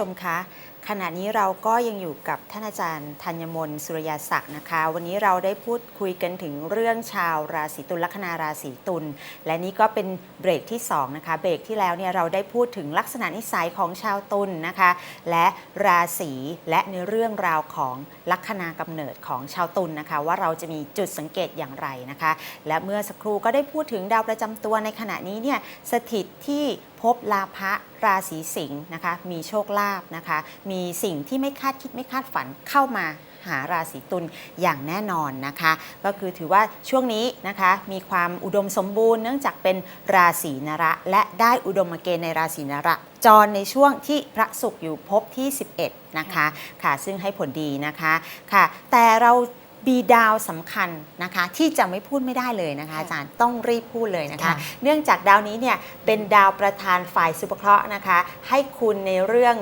ชมคะขณะนี้เราก็ยังอยู่กับท่านอาจารย์ธัญมนต์สุริยศักดิ์นะคะ วันนี้เราได้พูดคุยกันถึงเรื่องชาวราศีตุลลัคนาราศีตุลและนี่ก็เป็นเบรกที่สองนะคะเบรกที่แล้วเนี่ยเราได้พูดถึงลักษณะนิสัยของชาวตุลนะคะ และราศีและในเรื่องราวของลัคนากำเนิดของชาวตุลนะคะ ว่าเราจะมีจุดสังเกตอย่างไรนะคะ และเมื่อสักครู่ก็ได้พูดถึงดาวประจำตัวในขณะนี้เนี่ยสถิตที่ พบลาภะราศีสิงห์นะคะมีโชคลาภนะคะ มีสิ่งที่ไม่คาดคิดไม่คาดฝันเข้ามาหาราศีตุลอย่างแน่นอนนะคะ ก็คือถือว่าช่วงนี้นะคะมีความอุดมสมบูรณ์เนื่องจากเป็นราศีนระ และได้อุดมเกณฑ์ในราศีนระ จรในช่วงที่พระศุกร์อยู่ภพที่ 11 นะคะค่ะซึ่งให้ผลดีนะคะค่ะ แต่เรา มีดาวสำคัญนะคะที่จะไม่พูดไม่ได้เลยนะคะอาจารย์ต้องรีบพูดเลยนะคะค่ะเนื่องจากดาวนี้เนี่ยเป็นดาวประธานฝ่ายสุภเคราะห์นะคะ ให้คุณในเรื่อง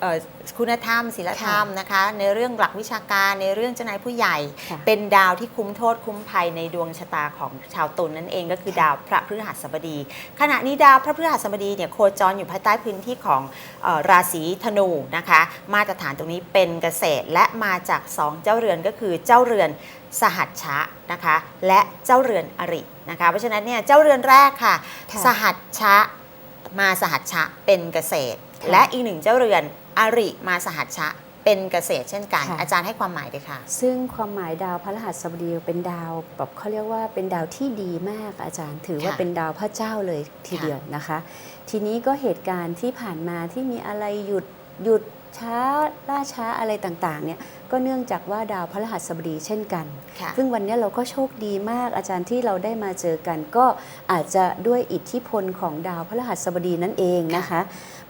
เอ่อเอ่อเอ่อคุณธรรมศีลธรรมนะคะ ในเรื่องหลักวิชาการในเรื่องเจ้านายผู้ใหญ่ค่ะเป็นดาวที่คุ้มโทษคุ้มภัยในดวงชะตาของชาวตุลนั่นเองก็คือดาวพระพฤหัสบดี ขณะนี้ดาวพระพฤหัสบดีเนี่ยโคจรอยู่ภายใต้พื้นที่ของเออราศีธนูนะคะ มาตรฐานตรงนี้เป็นเกษตรและมาจากสองเจ้าเรือนก็คือเจ้าเรือนสหัชชะนะคะ และเจ้าเรือนอรินะคะเพราะฉะนั้นเนี่ยเจ้าเรือนแรกค่ะค่ะสหัชชะมาสหัชชะเป็นเกษตรค่ะและอีกหนึ่งเจ้าเรือน อริมาสหัชชะเป็นเกษตรเช่นกัน ค่ะ อาจารย์ให้ความหมายเลยค่ะ ซึ่งความหมายดาวพระรหัสบดีเป็นดาวแบบเขาเรียกว่าเป็นดาวที่ดีมากอาจารย์ถือว่าค่ะเป็นดาวพระเจ้าเลยทีค่ะ เดียวนะคะ ทีนี้ก็เหตุการณ์ที่ผ่านมาที่มีอะไรหยุดหยุด ช้าล่าช้าอะไรต่างๆเนี่ยก็เนื่องจากว่าดาวพระรหัสบดีเช่นกันค่ะซึ่งวันนี้เราก็โชคดีมากอาจารย์ที่เราได้มาเจอกัน ก็อาจจะด้วยอิทธิพลของดาวพระรหัสบดีนั่นเองนะคะ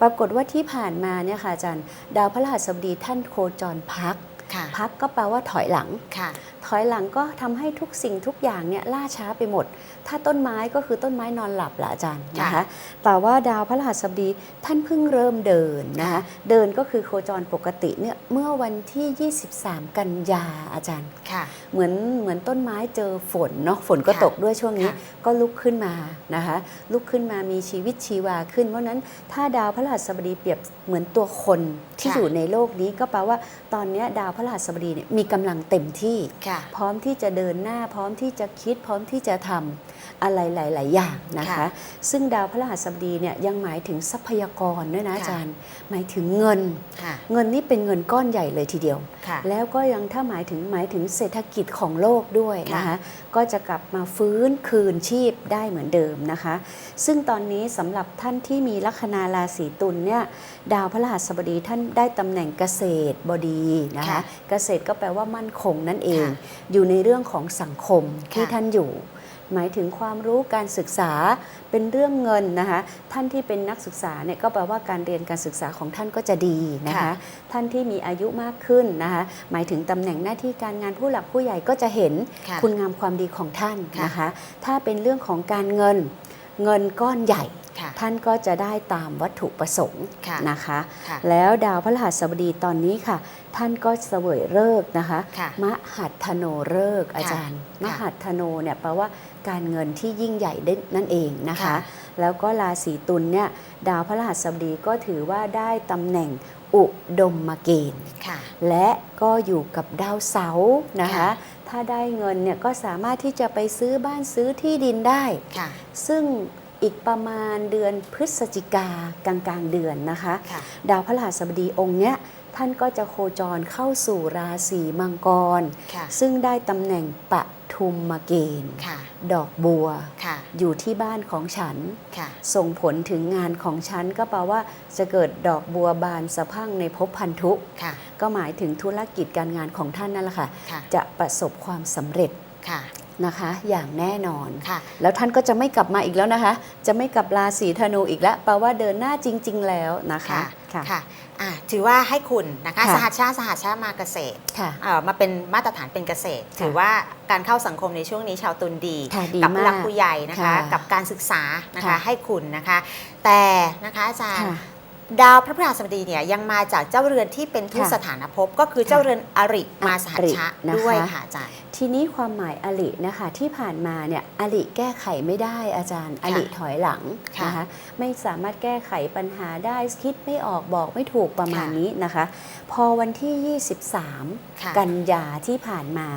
ปรากฏว่าที่ผ่านมาเนี่ยค่ะอาจารย์ ดาวพระรหัสบดีท่านโคจรพักค่ะ พักก็แปลว่าถอยหลังค่ะถอยหลังก็ทำให้ทุกสิ่งทุกอย่างเนี่ยล่าช้าไปหมด ถ้าต้นไม้ก็คือต้นไม้นอนหลับละอาจารย์นะคะค่ะแต่ว่าดาวพระรหัสบดีท่านเพิ่งเริ่มเดินนะคะค่ะเดินก็คือโคจรปกติเนี่ยเมื่อวันที่ 23 กันยาอาจารย์ค่ะเหมือนเหมือนต้นไม้เจอฝนเนาะฝนก็ค่ะตกด้วยช่วงนี้ค่ะก็ลุกขึ้นมานะคะ ลุกขึ้นมามีชีวิตชีวาขึ้น เพราะฉะนั้นถ้าดาวพระรหัสบดีเปรียบเหมือนตัวคนที่ค่ะอยู่ในโลกนี้ก็แปลว่าตอนเนี้ยดาวพระรหัสบดีเนี่ยมีกำลังเต็มที่ค่ะพร้อมที่จะเดินหน้าพร้อมที่จะคิดพร้อมที่จะทำ อะไรหลาย ๆ อย่างนะคะ ค่ะซึ่งดาวพระรหัสบดีเนี่ยยังหมายถึงทรัพยากรด้วยนะค่ะ อาจารย์ หมายถึงเงิน ค่ะเงินนี่เป็นเงินก้อนใหญ่เลยทีเดียว ค่ะ แล้วก็ยังถ้าหมายถึงหมายถึงเศรษฐกิจของโลกด้วยนะคะค่ะก็จะกลับมาฟื้นคืนชีพได้เหมือนเดิมนะคะ ซึ่งตอนนี้สำหรับท่านที่มีลัคนาราศีตุลเนี่ยดาวพระรหัสบดีท่านได้ตำแหน่งเกษตรบดีนะคะ ค่ะเกษตรก็แปลว่ามั่นคงนั่นเอง ค่ะอยู่ในเรื่องของสังคมที่ค่ะ ท่านอยู่ หมายถึงความรู้การศึกษาเป็นเรื่องเงินนะคะท่านที่เป็นนักศึกษาเนี่ยก็แปลว่าการเรียนการศึกษาของท่านก็จะดีนะคะค่ะท่านที่มีอายุมากขึ้นนะคะหมายถึงตำแหน่งหน้าที่การงานผู้หลักผู้ใหญ่ก็จะเห็นค่ะคุณงามความดีของท่านค่ะนะคะถ้าเป็นเรื่องของการเงินเงินก้อนใหญ่ค่ะ ท่านก็จะได้ตามวัตถุประสงค์ค่ะนะคะค่ะแล้วดาวพฤหัสบดีตอนนี้ค่ะ ท่านก็เสวยเลิกษ์นะคะค่ะมหัตถโนเลิกษ์อาจารย์มค่ะหัตถโนเนี่ยแปลว่าการเงินที่ยิ่งใหญ่ได้นั่นเองนะคะค่ะแล้วก็ราศีตุลเนี่ยดาวพฤหัสบดีก็ถือว่าได้ตำแหน่งอุดมมเกณฑ์ค่ะและก็อยู่กับดาวเสาร์นะคะค่ะถ้าได้เงินเนี่ยก็สามารถที่จะไปซื้อบ้านซื้อที่ดินได้ค่ะซึ่ง อีกประมาณเดือนพฤศจิกากลางกลางๆเดือนนะคะค่ะดาวพฤหัสบดีองค์เนี้ยท่านก็จะโคจรเข้าสู่ราศีมังกรค่ะซึ่งได้ตำแหน่งปทุมมาเกณฑ์ค่ะดอกบัวค่ะอยู่ที่บ้านของฉันค่ะส่งผลถึงงานของฉันก็แปลว่าจะเกิดดอกบัวบานสะพรั่งในภพพันธุค่ะก็หมายถึงธุรกิจการงานของท่านนั่นแหละค่ะค่ะจะประสบความสำเร็จค่ะ นะคะอย่างแน่นอนค่ะ แล้วท่านก็จะไม่กลับมาอีกแล้วนะคะ จะไม่กลับราศีธนูอีกแล้วแปลว่าเดินหน้าจริง ๆ แล้วนะคะค่ะค่ะอะถือว่าให้คุณนะคะค่ะสหัชชาติสหัชชาติมาเกษตรค่ะเอ่อมาเป็นมาตรฐานเป็นเกษตรค่ะถือว่าการเข้าสังคมในช่วงนี้ชาวตุลดีค่ะดี กัผู้หลักมากผู้ใหญ่นะคะค่ะกับการศึกษานะคะค่ะให้คุณนะคะ แต่นะคะอาจารย์ค่ะ ดาวพระพฤหัสบดีเนี่ยยังมาจากเจ้าเรือนที่เป็นทุค่ะสถานภพก็คือเจ้าเรือนอริมาสหัชชะอรินะคะด้วยค่ะอาจารย์ ทีนี้ความหมายอลินะคะที่ผ่านมาเนี่ยอลิแก้ไขไม่ได้อาจารย์อลิถอยหลังค่ะนะคะไม่สามารถแก้ไขปัญหาได้คิดไม่ออกบอกไม่ถูกประมาณค่ะนี้นะคะ พอวันที่ค่ะ23 กันยาที่ผ่านมา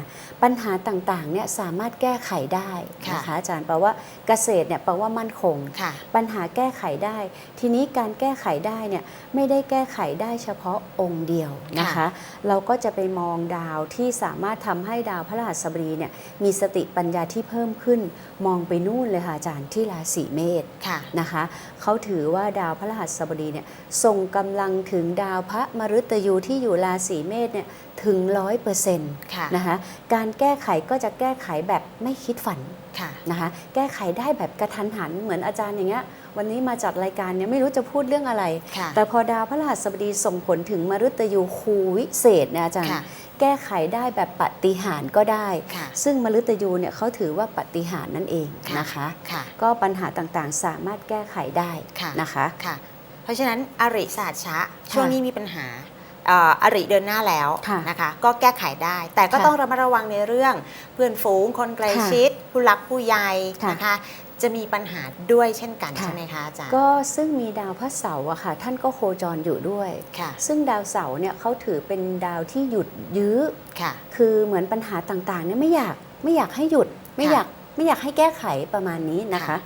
ปัญหาต่างๆเนี่ยสามารถแก้ไขได้นะคะอาจารย์แปลว่าเกษตรเนี่ยแปลว่ามั่นคงค่ะปัญหาแก้ไขได้ ทีนี้การแก้ไขได้เนี่ยไม่ได้แก้ไขได้เฉพาะองค์เดียวนะคะค่ะเราก็จะไปมองดาวที่สามารถทำให้ดาวพระรหัสบดีเนี่ยมีสติปัญญาที่เพิ่มขึ้น มองไปนู่นเลยค่ะอาจารย์ที่ราศีเมษค่ะนะคะเขาถือว่าดาวพระรหัสบดีเนี่ยส่งกำลังถึงดาวพระมฤตยูที่อยู่ราศีเมษเนี่ย ถึงร้อยเปอร์เซ็นต์ค่ะนะคะการแก้ไขก็จะแก้ไขแบบไม่คิดฝันค่ะนะคะแก้ไขได้แบบกระทันหันเหมือนอาจารย์อย่างเงี้ยวันนี้มาจัดรายการเนี่ยไม่รู้จะพูดเรื่องอะไรค่ะแต่พอดาวพระรหัสบดีส่งผลถึงมฤตยูคูวิเศษนะอาจารย์ค่ะแก้ไขได้แบบปฏิหารย์ก็ได้ค่ะซึ่งมฤตยูเนี่ยเขาถือว่าปฏิหารย์นั่นเองค่ะนะคะค่ะก็ปัญหาต่างๆสามารถแก้ไขได้ค่ะนะคะค่ะเพราะฉะนั้นอริสหัชชะช่วงนี้มีปัญหาเอ่ออริเดินหน้าแล้วค่ะนะคะ ก็แก้ไขได้ แต่ก็ค่ะต้องระมัดระวังในเรื่องเพื่อนฝูงคนใกล้ค่ะชิด ผู้รักผู้ใหญ่ค่ะนะคะจะมีปัญหาด้วยเช่นกันค่ะใช่ไหมคะอาจารย์ก็ซึ่งมีดาวพระเสาร์อะค่ะ ท่านก็โคจรอยู่ด้วยค่ะซึ่งดาวเสาร์เนี่ยเขาถือเป็นดาวที่หยุดยื้อค่ะ คือเหมือนปัญหาต่างๆเนี่ยไม่อยากไม่อยากให้หยุดไม่ค่ะอยากไม่อยากให้แก้ไขประมาณนี้นะคะค่ะ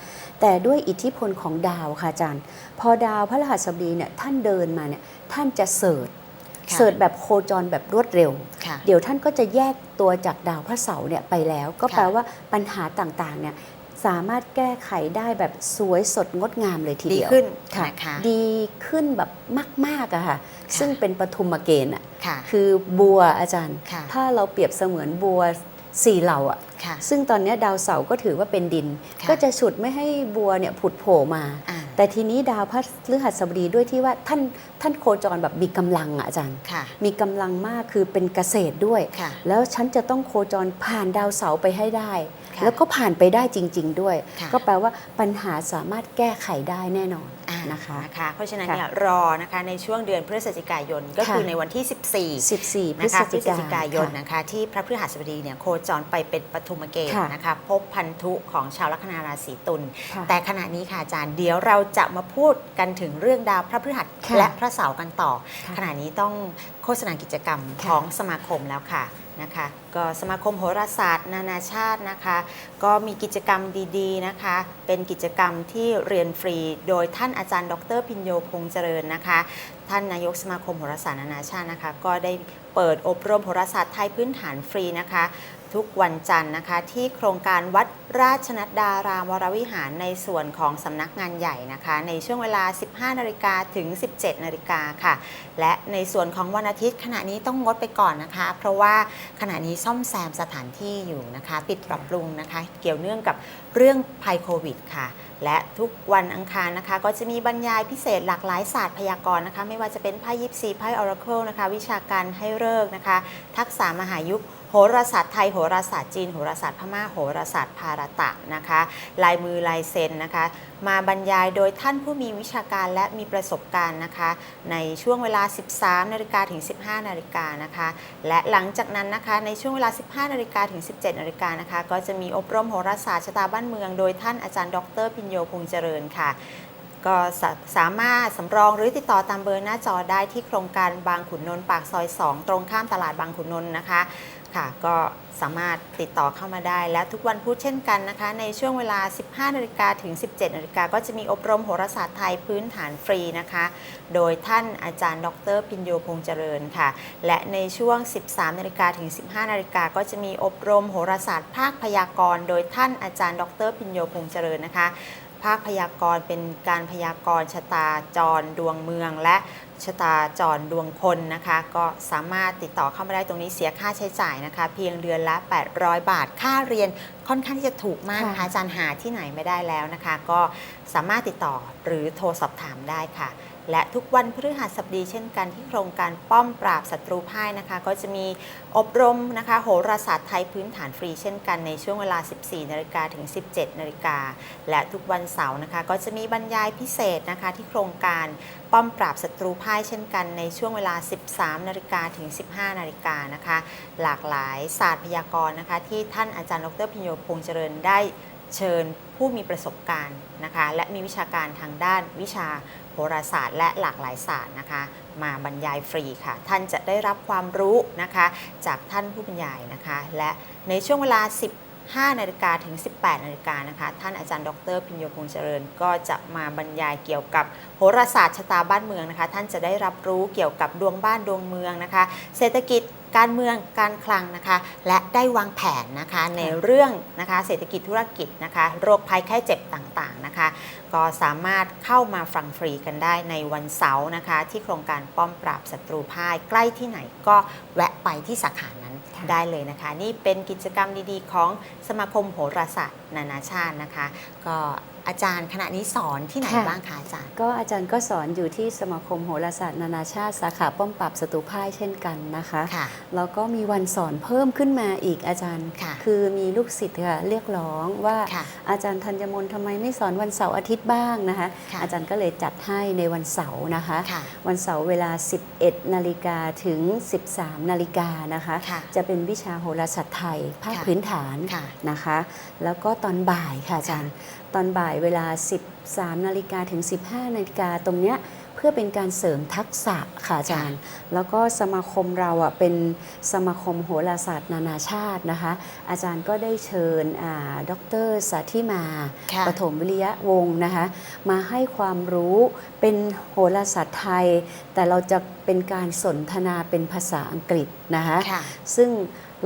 แต่ด้วยอิทธิพลของดาวค่ะอาจารย์ พอดาวพระรหัสบดีเนี่ยท่านเดินมาเนี่ยท่านจะเสิร์ชค่ะ เสิร์ชแบบโคจรแบบรวดเร็วค่ะเดี๋ยวท่านก็จะแยกตัวจากดาวพระเสาร์เนี่ยไปแล้ว ก็ค่ะแปลว่าปัญหาต่างๆเนี่ยสามารถแก้ไขได้แบบสวยสดงดงามเลยทีดีเดียวขึ้นค่ะนะคะดีขึ้นแบบมากๆอะค่ะค่ะ ซึ่งเป็นปฐุมเกณฑ์อะค่ะคือบัวอาจารย์ค่ะถ้าเราเปรียบเสมือนบัวสี่เหล่าอะค่ะซึ่งตอนเนี้ยดาวเสาร์ก็ถือว่าเป็นดินค่ะก็จะฉุดไม่ให้บัวเนี่ยผุดโผล่มาอ่า แต่ทีนี้ดาวพฤหัสบดีด้วยที่ว่าท่านท่านโคจรแบบมีกำลังอะอาจารย์ค่ะมีกำลังมากคือเป็นเกษตรด้วยค่ะแล้วฉันจะต้องโคจรผ่านดาวเสาร์ไปให้ได้ค่ะ แล้วก็ผ่านไปได้จริง ๆ ด้วยค่ะก็แปลว่าปัญหาสามารถแก้ไขได้แน่นอนอ่านะคะนะคะเพราะฉะนั้นค่ะเนี่ยรอนะคะในช่วงเดือนพฤศจิกายนก็ค่ะคือในวันที่ 14 14พฤนะคะศพฤจิศจิกายนค่ะนะคะที่พระพฤหัสบดีเนี่ยโคจรไปเป็นปฐุมเกณฑ์ค่ะนะคะพบพันธุของชาวลัคนาราศีตุลค่ะแต่ขณะนี้ค่ะอาจารย์เดี๋ยวเราจะมาพูดกันถึงเรื่องดาวพระพฤหัสค่ะและพระเสาร์กันต่อค่ะขณะนี้ต้องโฆษณากิจกรรมค่ะของสมาคมแล้วค่ะ นะคะก็สมาคมโหราศาสตร์ นานาชาตินะคะ ก็มีกิจกรรมดีๆนะคะ เป็นกิจกรรมที่เรียนฟรี โดยท่านอาจารย์ ดรพินโยพงษ์เจริญนะคะ ท่านนายกสมาคมโหราศาสตร์นานาชาตินะคะ ก็ได้เปิดอบรมโหราศาสตร์ไทยพื้นฐานฟรีนะคะ ทุกวันจันทร์นะคะ ที่โครงการวัดราชนัดดารามวรวิหารในส่วนของสำนักงานใหญ่นะคะ ในช่วงเวลา 15นาฬิกาถึง 17นาฬิกาค่ะ และในส่วนของวันอาทิตย์ ขณะนี้ต้องงดไปก่อนนะคะ เพราะว่าขณะนี้ซ่อมแซมสถานที่อยู่นะคะ ปิดปรับปรุงนะคะ เกี่ยวเนื่องกับเรื่องภัยโควิดค่ะและทุกวันอังคารนะคะ ก็จะมีบรรยายพิเศษหลากหลายศาสตร์พยากรณ์นะคะ ไม่ว่าจะเป็นไพ่ยิปซีไพ่ออราเคิลนะคะ วิชาการให้เลิกนะคะ ทักษะมหายุค โหราศาสตร์ไทยโหราศาสตร์จีนโหราศาสตร์พม่าโหราศาสตร์ภารตะนะคะ ลายมือลายเซ็นนะคะ มาบรรยายโดยท่านผู้มีวิชาการและมีประสบการณ์นะคะ ในช่วงเวลา 13นาฬิกาถึง 15นาฬิกานะคะ และหลังจากนั้นนะคะในช่วงเวลา 15นาฬิกาถึง 17นาฬิกานะคะ ก็จะมีอบรมโหราศาสตร์ชะตาบ้านเมือง โดยท่านอาจารย์ดร พิญโยพงษ์เจริญค่ะ ก็สาสามารถสำรองหรือติดต่อตามเบอร์หน้าจอได้ที่โครงการบางขุนนนท์ปากซอย 2 ตรงข้ามตลาดบางขุนนนท์นะคะค่ะก็สามารถติดต่อเข้ามาได้ และทุกวันพุธเช่นกันนะคะ ในช่วงเวลา 15นาฬิกาถึง 17นาฬิกาก็จะมีอบรมโหราศาสตร์ไทยพื้นฐานฟรีนะคะ โดยท่านอาจารย์ ดร พิญโยพงเจริญค่ะ และในช่วง 13นาฬิกาถึง 15นาฬิกาก็จะมีอบรมโหราศาสตร์ภาคพยากรณ์ โดยท่านอาจารย์ ดร พิญโยพงเจริญนะคะ ภาคพยากรณ์เป็นการพยากรณ์ชะตาจรดวงเมือง และชะตาจรดวงคนนะคะ ก็สามารถติดต่อเข้ามาได้ตรงนี้เสียค่าใช้จ่ายนะคะ เพียงเดือนละ 800 บาท ค่าเรียนค่อนข้างที่จะถูกมากนะคะค่ะอาจารย์หาที่ไหนไม่ได้แล้วนะคะ ก็สามารถติดต่อหรือโทรสอบถามได้ค่ะ และทุกวันพฤหัสบดีเช่นกันที่โครงการป้อมปราบศัตรูพ่ายนะคะ ก็จะมีอบรมนะคะโหราศาสตร์ไทยพื้นฐานฟรีเช่นกันในช่วงเวลา 14นาฬิกาถึง 17นาฬิกาและทุกวันเสาร์นะคะ ก็จะมีบรรยายพิเศษนะคะที่โครงการป้อมปราบศัตรูพ่ายเช่นกันในช่วงเวลา 13นาฬิกาถึง 15นาฬิกานะคะ หลากหลายศาสตร์พยากรณ์นะคะที่ท่านอาจารย์ดรพิญโยพงษ์เจริญได้เชิญผู้มีประสบการณ์นะคะ และมีวิชาการทางด้านวิชา โหราศาสตร์และหลากหลายศาสตร์นะคะ มาบรรยายฟรีค่ะ ท่านจะได้รับความรู้นะคะ จากท่านผู้บรรยายนะคะ และในช่วงเวลา 15นาฬิกาถึง 18นาฬิกานะคะ ท่านอาจารย์ดรพิญโยพงษ์เจริญ ก็จะมาบรรยายเกี่ยวกับโหราศาสตร์ชะตาบ้านเมืองนะคะ ท่านจะได้รับรู้เกี่ยวกับดวงบ้านดวงเมืองนะคะ เศรษฐกิจ การเมืองการคลังนะคะ และได้วางแผนนะคะในเรื่องนะคะเศรษฐกิจธุรกิจนะคะโรคภัยไข้เจ็บต่างๆนะคะ ก็สามารถเข้ามาฟังฟรีกันได้ในวันเสาร์นะคะ ที่โครงการป้อมปราบศัตรูพ่ายใกล้ที่ไหนก็แวะไปที่สาขานั้นค่ะได้เลยนะคะ นี่เป็นกิจกรรมดีๆ ของสมาคมโหราศาสตร์ นานาชาตินะคะ ก็อาจารย์คณะนี้สอนที่ไหนค่ะ บ้างคะอาจารย์ ก็อาจารย์ก็สอนอยู่ที่สมาคมโหราศาสตร์นานาชาติ สาขาป้อมปราบศัตรูพ่ายเช่นกันนะคะ ค่ะ แล้วก็มีวันสอนเพิ่มขึ้นมาอีกอาจารย์ ค่ะ คือมีลูกศิษย์ค่ะเรียกร้องว่าค่ะ อาจารย์ธัญมนต์ทำไมไม่สอนวันเสาร์อาทิตย์บ้างนะคะ ค่ะ อาจารย์ก็เลยจัดให้ในวันเสาร์นะคะ ค่ะ วันเสาร์เวลา 11 นาฬิกาถึง 13 นาฬิกานะคะ ค่ะ จะเป็นวิชาโหราศาสตร์ไทยภาคค่ะ พื้นฐานค่ะ นะคะ แล้วก็ตอนบ่ายค่ะอาจารย์ ตอนบ่ายเวลา 13นาฬิกาถึง 15นาฬิกาตรงเนี้ยเพื่อเป็นการเสริมทักษะค่ะอาจารย์ แล้วก็สมาคมเราอะเป็นสมาคมโหราศาสตร์นานาชาตินะคะ อาจารย์ก็ได้เชิญอ่าดรสาธิมาค่ะปฐมวิริยะวงศ์นะคะ มาให้ความรู้เป็นโหราศาสตร์ไทย แต่เราจะเป็นการสนทนาเป็นภาษาอังกฤษนะคะค่ะซึ่ง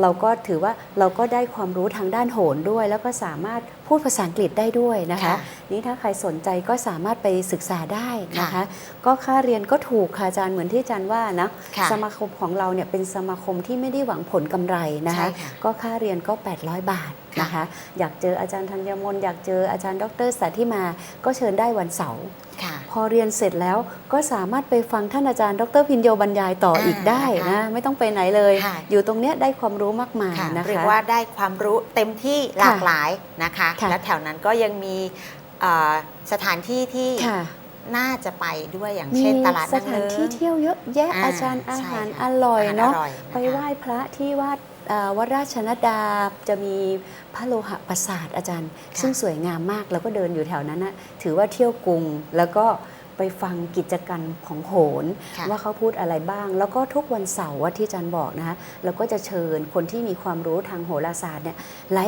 เราก็ถือว่าเราก็ได้ความรู้ทางด้านโหนด้วย แล้วก็สามารถ พูดภาษาอังกฤษได้ด้วยนะคะค่ะนี่ถ้าใครสนใจก็สามารถไปศึกษาได้นะคะค่ะก็ค่าเรียนก็ถูกค่ะอาจารย์เหมือนที่อาจารย์ว่านะค่ะสมาคมของเราเนี่ยเป็นสมาคมที่ไม่ได้หวังผลกำไรนะคะใช่ค่ะก็ค่าเรียนก็ 800 บาทนะคะอยากเจออาจารย์ธัญมนต์อยากเจออาจารย์ดรสาธิมาก็เชิญได้วันเสาร์ค่ะพอเรียนเสร็จแล้วก็สามารถไปฟังท่านอาจารย์ ดรพินโยบรรยายต่ออีกได้นะคะนะไม่ต้องไปไหนเลยค่ะอยู่ตรงเนี้ยได้ความรู้มากมายค่ะนะคะเรียกว่าได้ความรู้เต็มที่หลากหลายนะคะค่ะและแถวนั้นก็ยังมีเอ่อสถานที่ที่ค่ะน่าจะไปด้วยอย่างมีเช่นตลาดสนางถานเลิ้ที่งเที่ยวเยอะแยะอ่าอาจารย์อาใช่หารค่ะอร่อยเนาะอาหารอร่อยนะคะไปไหว้พระที่วัดเอ่อวัดราชนดาจะมีพระโลหะปราสาทอาจารย์ค่ะซึ่งสวยงามมากแล้วก็เดินอยู่แถวนั้นนะถือว่าเที่ยวกรุงแล้วก็ ไปฟังกิจกรรมของโหนค่ะว่าเขาพูดอะไรบ้าง แล้วก็ทุกวันเสาร์อะที่อาจารย์บอกนะคะเราก็จะเชิญคนที่มีความรู้ทางโหราศาสตร์เนี่ย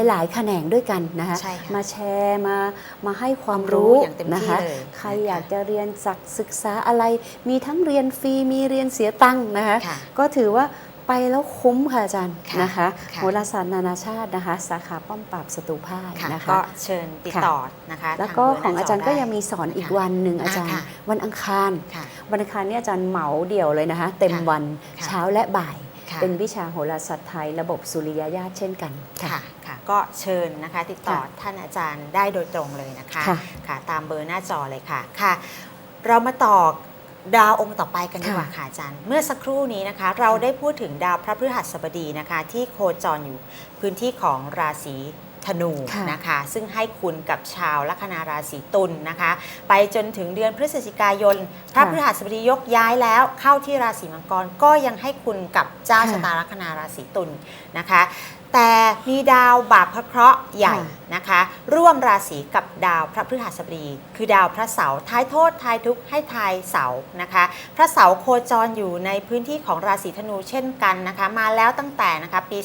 หลาย ๆ แขนงด้วยกันนะคะใช่ค่ะมาแชร์มามาให้ความรู้อย่างเต็มที่นะคะเลยใครนะคะอยากจะเรียนศักศึกษาอะไร มีทั้งเรียนฟรีมีเรียนเสียตังค์นะคะค่ะก็ถือว่า ไปแล้วคุ้มค่ะอาจารย์ค่ะนะคะค่ะโหราศาสตร์นานาชาตินะคะ สาขาป้อมปราบศัตรูพ่ายค่ะนะคะก็เชิญติดต่อนะคะแล้วก็ทางเบของอาจารย์ก็ยังมีสอนอีกค่ะวันหนึ่งอาจารย์ค่ะวันอังคารค่ะวันอังคารนี่อาจารย์เหมาเดี่ยวเลยนะคะ เต็มค่ะวันค่ะเช้าและบ่ายค่ะเป็นวิชาโหราศาสตร์ไทยระบบสุริยญาตเช่นกันค่ะค่ะ ก็เชิญนะคะติดต่อค่ะท่านอาจารย์ได้โดยตรงเลยนะคะค่ะค่ะ ตามเบอร์หน้าจอเลยค่ะค่ะ เรามาต่อ ดาวองค์ต่อไปกันดีกว่าค่ะค่ะอาจารย์ เมื่อสักครู่นี้นะคะ เราได้พูดถึงดาวพระพฤหัสบดีนะคะ ที่โคจรอยู่พื้นที่ของราศีธนูค่ะนะคะ ซึ่งให้คุณกับชาวลัคนาราศีตุลนะคะ ไปจนถึงเดือนพฤศจิกายน พระพฤหัสบดียกย้ายแล้วเข้าที่ราศีมังกรก็ยังให้คุณกับเจ้าค่ะชะตาลัคนาราศีตุลนะคะ แต่มีดาวบาปพระเคราะห์ใหญ่ค่ะนะคะ ร่วมราศีกับดาวพระพฤหัสบดี คือดาวพระเสาร์ท้ายโทษทายทุกข์ให้ทายเสาร์นะคะ พระเสาร์โคจรอยู่ในพื้นที่ของราศีธนูเช่นกันนะคะ มาแล้วตั้งแต่นะคะปี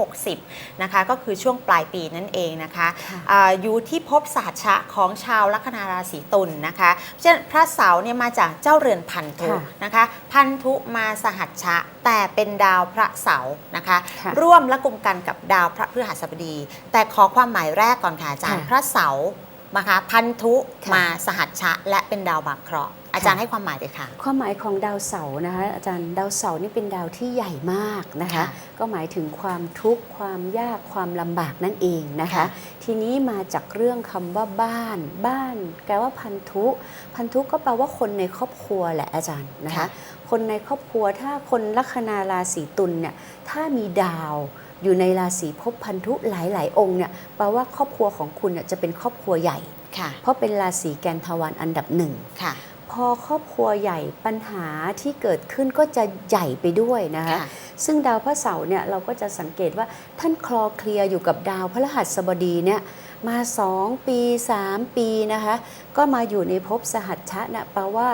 2560 นะคะ ก็คือช่วงปลายปีนั่นเองนะคะค่ะอาอยู่ที่ภพสหัชชะของชาวลัคนาราศีตุลนะคะเพราะฉะนั้นพระเสาร์เนี่ยมาจากเจ้าเรือนพันธุค่ะนะคะ พันธุมาสหัชชะแต่เป็นดาวพระเสาร์นะคะค่ะร่วมและกลุ่มกันกับดาวพระพฤหัสบดี แต่ขอความหมายแรกก่อนค่ะอาจารย์ ค่ะพระเสาร์นะคะพันธุค่ะ มาสหัชชะ และเป็นดาวบาปเคราะห์ อันอาจารย์ให้ความหมายเลยค่ะ ความหมายของดาวเสาร์นะคะอาจารย์ดาวเสาร์นี่เป็นดาวที่ใหญ่มากนะคะค่ะก็หมายถึงความทุกข์ความยากความลำบากนั่นเองนะคะค่ะทีนี้มาจากเรื่องคำว่าบ้าน บ้านแปลว่าพันธุ พันธุก็แปลว่าคนในครอบครัวแหละอาจารย์นะคะ คนในครอบครัวถ้าคนลัคนาราศีตุลเนี่ยถ้ามีดาวอยู่ในราศีภพพันธุหลาย ๆ องค์เนี่ยแปลว่าครอบครัวของคุณเนี่ยจะเป็นครอบครัวใหญ่ค่ะเพราะเป็นราศีแกนทวารอันดับหนึ่งค่ะพ อครอบครัวใหญ่ปัญหาที่เกิดขึ้นก็จะใหญ่ไปด้วยนะคะค่ะซึ่งดาวพระเสาร์เนี่ยเราก็จะสังเกตว่าท่านคลอเคลียร์อยู่กับดาวพระหัสบดีเนี่ยมา 2 ปี 3 ปีนะคะ ก็มาอยู่ในภพสหัชชะนะแปลว่า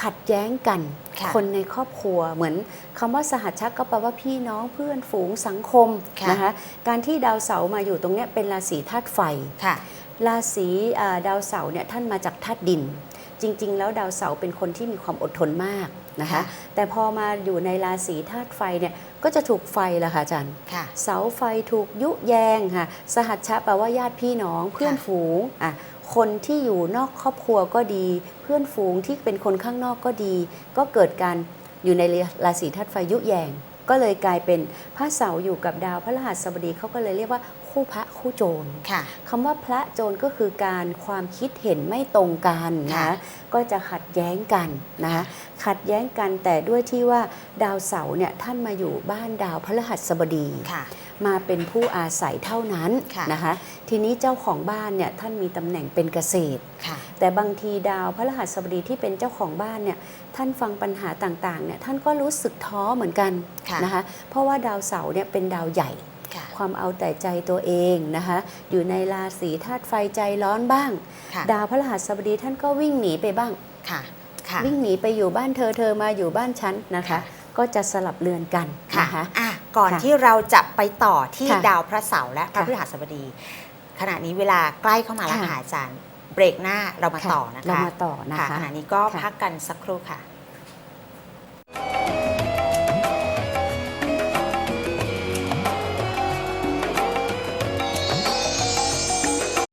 ขัดแย้งกันค่ะคนในครอบครัวเหมือนคำว่าสหัชชะก็แปลว่าพี่น้องเพื่อนฝูงสังคมค่ะนะคะการที่ดาวเสาร์มาอยู่ตรงเนี้ยเป็นราศีธาตุไฟค่ะราศีอ่าดาวเสาร์เนี่ยท่านมาจากธาตุดิน จริง ๆ แล้วดาวเสาร์เป็นคนที่มีความอดทนมากนะคะค่ะแต่พอมาอยู่ในราศีธาตุไฟเนี่ยก็จะถูกไฟละค่ะอาจารย์ค่ะเสาไฟถูกยุแยงค่ะสหัชชะแปลว่าญาติพี่น้องเพื่อนฝูงอะคนที่อยู่นอกครอบครัวก็ดี เพื่อนฝูงที่เป็นคนข้างนอกก็ดี ก็เกิดการอยู่ในราศีธาตุไฟยุแยง ก็เลยกลายเป็นพระเสาร์อยู่กับดาวพระรหัสบดีเขาก็เลยเรียกว่าคู่พระคู่โจรค่ะคำว่าพระโจรก็คือการความคิดเห็นไม่ตรงกันนะค่ะก็จะขัดแย้งกันนะคะขัดแย้งกันแต่ด้วยที่ว่าดาวเสาร์เนี่ยท่านมาอยู่บ้านดาวพฤหัสบดีค่ะ มาเป็นผู้อาศัยเท่านั้นค่ะนะคะ ทีนี้เจ้าของบ้านเนี่ยท่านมีตำแหน่งเป็นเกษตรค่ะแต่บางทีดาวพฤหัสบดีที่เป็นเจ้าของบ้านเนี่ยท่านฟังปัญหาต่างๆเนี่ยท่านก็รู้สึกท้อเหมือนกันค่ะนะคะ เพราะว่าดาวเสาร์เนี่ยเป็นดาวใหญ่ค่ะความเอาแต่ใจตัวเองนะคะ อยู่ในราศีธาตุไฟใจร้อนบ้างค่ะดาวพฤหัสบดีท่านก็วิ่งหนีไปบ้างค่ะค่ะวิ่งหนีไปอยู่บ้านเธอเธอมาอยู่บ้านฉันนะคะค่ะก็จะสลับเรือนกันค่ะนะคะอะ ก่อนค่ะที่เราจะไปต่อที่ค่ะดาวพระเสาร์และพระค่ะพฤหัสบดี ขณะนี้เวลาใกล้เข้ามาแล้วค่ะค่ะอาจารย์ เบรกหน้าเรามาค่ะต่อนะคะเรามาต่อนะคะขณะนี้ก็ค่ะพักกันสักครู่ค่ะ